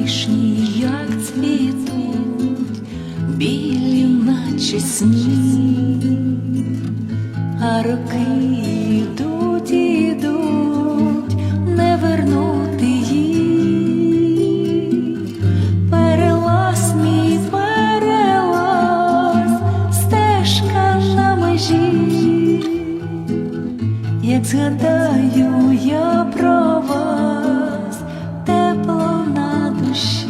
вишні, як цвітуть, білі, наче сніг, а роки йдуть, ідуть, не вернути їх. Перелаз мій перелаз, стежка на межі. Як згадаю я про вас, душі,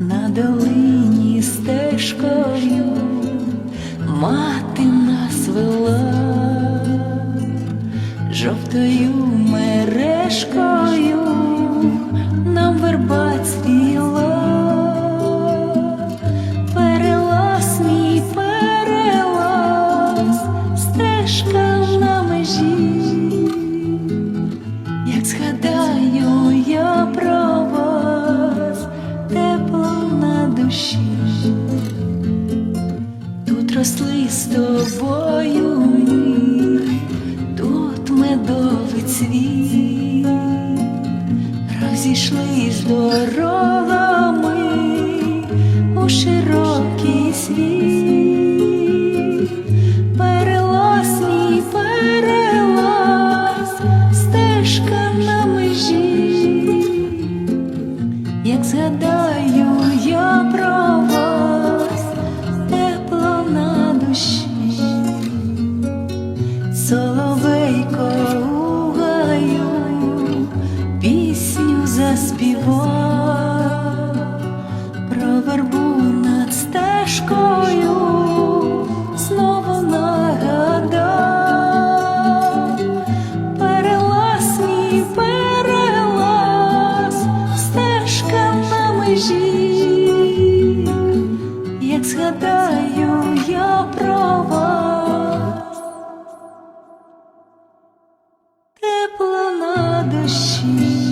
на долині стежкою мати нас вела, жовтою мережкою душі, тут росли з тобою тут медовий цвіт, розійшлись дорогами у широкий світ. У гаю, пісню заспівав. 心